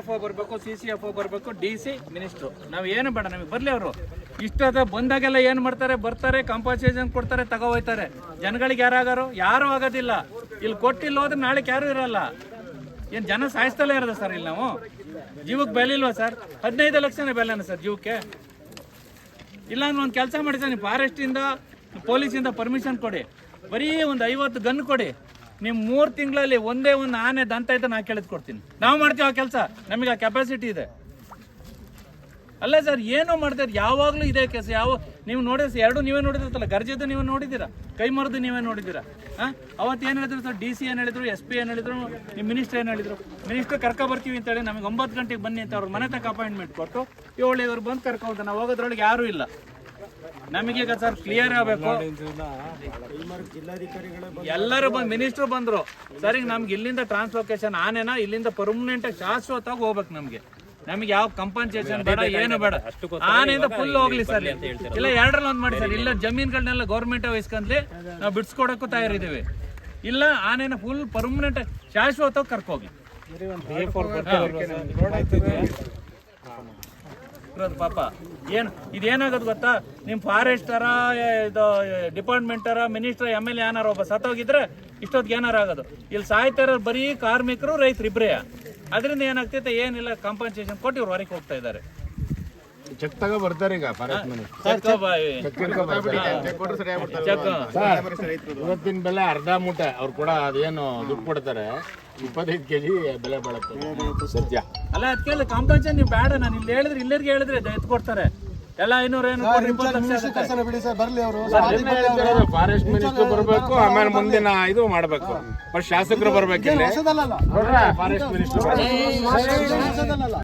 F ಬರಬೇಕು C C F ಬರಬೇಕು D C minister ನಾವು ಏನು ಬೇಡ, ನಮಗೆ ಬರಲಿ ಅವರು. ಇಷ್ಟದ ಬಂದಾಗೆಲ್ಲ ಏನು ಮಾಡ್ತಾರೆ? ಬರ್ತಾರೆ ಕಾಂಪನ್ಸೇಷನ್ ಕೊಡ್ತಾರೆ ತಗೋ ಹೋಯ್ತಾರೆ ಜನಗಳಿಗೆ ಯಾರಾಗಾರು? ಯಾರೂ ಆಗೋದಿಲ್ಲ. ಇಲ್ಲಿ ಕೊಟ್ಟಿಲ್ಲ ಹೋದ್ರೆ ನಾಳೆ ಯಾರೂ ಇರಲ್ಲ. ಏನು ಜನ ಸಾಯಿಸ್ತಲೇ ಇರೋದ ಸರ್ ಇಲ್ಲಿ ನಾವು? ಜೀವಕ್ಕೆ ಬೆಲೆ ಇಲ್ವಾ ಸರ್? ಹದಿನೈದು ಲಕ್ಷನೇ ಬೆಲೆನ ಸರ್ ಜೀವಕ್ಕೆ? ಇಲ್ಲ ಅಂದ್ರೆ ಒಂದು ಕೆಲಸ ಮಾಡಿ ಸರ್, ನೀವು ಫಾರೆಸ್ಟಿಂದ ಪೊಲೀಸಿಂದ ಪರ್ಮಿಷನ್ ಕೊಡಿ. ಬರೀ ಒಂದು ಐವತ್ತು ಗನ್ ಕೊಡಿ. ನೀವು ಮೂರು ತಿಂಗಳಲ್ಲಿ ಒಂದೇ ಒಂದು ಆನೆ ದಂತ ಇದ್ದ ನಾ ಕೇಳಿದ್ ಕೊಡ್ತೀನಿ ನಾವು ಮಾಡ್ತೀವಿ ಆ ಕೆಲಸ. ನಮಗೆ ಆ ಕೆಪಾಸಿಟಿ ಇದೆ. ಅಲ್ಲ ಸರ್, ಏನು ಮಾಡ್ತಾರೆ ಯಾವಾಗಲೂ ಇದೇ ಕೆಲಸ. ಯಾವ ನೀವು ನೋಡಿದ್ರೆ ಎರಡು ನೀವೇ ನೋಡಿದಿರ್ತಲ್ಲ ಗರ್ಜದ್ದು ನೀವೇ ನೋಡಿದ್ದೀರಾ ಕೈ ಮರದು ನೀವೇ ನೋಡಿದ್ದೀರಾ ಹಾಂ ಅವತ್ತು ಏನು ಹೇಳಿದ್ರು ಸರ್? ಡಿ ಸಿ ಏನು ಹೇಳಿದ್ರು, ಎಸ್ ಪಿ ಏನು ಹೇಳಿದ್ರು ನಿಮ್ಮ ಮಿನಿಸ್ಟರ್ ಏನು ಹೇಳಿದ್ರು? ಮಿನಿಸ್ಟರ್ ಕರ್ಕೊ ಬರ್ತೀವಿ ಅಂತೇಳಿ ನಮಗೆ ಒಂಬತ್ತು ಗಂಟೆಗೆ ಬನ್ನಿ ಅಂತ ಅವ್ರ ಮನೆ ತಕ್ಕ ಅಪಾಯಿಂಟ್ಮೆಂಟ್ ಕೊಟ್ಟು, ಏಳು ಇವ್ರು ಬಂದು ಕರ್ಕೊಂಡು ನಾವು ಹೋಗೋದ್ರೊಳಗೆ ಯಾರೂ ಇಲ್ಲ. ನಮಗೀಗ ಸರ್ ಕ್ಲಿಯರ್ ಆಗಬೇಕು. ಎಲ್ಲರೂ ಬಂದು ಮಿನಿಸ್ಟ್ರು ಬಂದರು. ಸರ್ ಈಗ ನಮ್ಗೆ ಇಲ್ಲಿಂದ ಟ್ರಾನ್ಸ್ಲೊಕೇಶನ್ ಆನೆನ ಇಲ್ಲಿಂದ ಪರ್ಮನೆಂಟ್ ಶಾಶ್ವತವಾಗಿ ಹೋಗ್ಬೇಕು ನಮಗೆ. ನಮ್ಗೆ ಯಾವ ಕಂಪನ್ಸೇಷನ್ ಬೇಡ ಏನು ಬೇಡ. ಆನೆಯಿಂದ ಫುಲ್ ಹೋಗ್ಲಿ ಸರ್ ಇಲ್ಲ ಎರಡರಲ್ಲಿ ಒಂದು ಮಾಡಿ ಸರ್. ಇಲ್ಲ ಜಮೀನುಗಳನ್ನೆಲ್ಲ ಗೌರ್ಮೆಂಟ್ ವಹಿಸ್ಕೊಂಡ್ಲಿ ನಾವು ಬಿಡ್ಸ್ಕೊಡಕ್ಕೂ ತಯಾರಿದ್ದೀವಿ. ಇಲ್ಲ ಆನೆನ ಫುಲ್ ಪರ್ಮನೆಂಟ್ ಶಾಶ್ವತವಾಗಿ ಕರ್ಕೋಗಿ. ಇರೋದು ಪಾಪ. ಏನು ಇದೇನಾಗೋದು ಗೊತ್ತಾ? ನಿಮ್ಮ ಫಾರೆಸ್ಟರ ಇದು ಡಿಪಾರ್ಟ್ಮೆಂಟರ ಮಿನಿಸ್ಟರ್ ಎಂ ಎಲ್ ಎ ಏನಾರ ಒಬ್ಬ ಸತ್ತೋಗಿದ್ರೆ ಇಷ್ಟೊತ್ತಿಗೆ ಏನಾರ ಆಗೋದು. ಇಲ್ಲಿ ಸಾಯ್ತಾ ಇರೋರು ಬರೀ ಕಾರ್ಮಿಕರು, ರೈತರು ಇಬ್ಬರೇ ಅದರಿಂದ ಏನಾಗ್ತೈತೆ? ಏನಿಲ್ಲ ಕಾಂಪನ್ಸೇಷನ್ ಕೊಟ್ಟು ಇವ್ರು ಹೊರಗೆ ಹೋಗ್ತಾ ಇದ್ದಾರೆ. ಚೆಕ್ ತಗ ಬರ್ತಾರೆ ಈಗ ಫಾರೆಸ್ಟ್ ಮನೆ ಚೆಕ್ ಇವತ್ತಿನ ಬೆಲೆ ಅರ್ಧ ಮೂಟೆ ಅವ್ರು ಕೂಡ ಅದೇನು ದುಡ್ಡು ಕೊಡ್ತಾರೆ ಇಪ್ಪತ್ತೈದು ಕೆಜಿ ಬೆಲೆ ಬಾಳುತ್ತೆ ಸದ್ಯ ಅಲ್ಲ ಅದಕ್ಕೆ ಕಾಂಪನ್ಸೇಷನ್ ನೀವು ಬೇಡ ನಾನು ಇಲ್ಲಿ ಹೇಳಿದ್ರೆ ಇಲ್ಲರಿಗೆ ಹೇಳಿದ್ರೆ ಎತ್ತು ಕೊಡ್ತಾರೆ ಎಲ್ಲ ಐನೂರು ಏನು ಬರ್ಲಿ ಅವರು ಫಾರೆಸ್ಟ್ ಮಿನಿಸ್ಟರ್ ಬರಬೇಕು ಆಮೇಲೆ ಮುಂದಿನ ಇದು ಮಾಡ್ಬೇಕು ಬಟ್ ಶಾಸಕರು ಬರ್ಬೇಕಿಲ್ಲ ಫಾರೆಸ್ಟ್ ಮಿನಿಸ್ಟರ್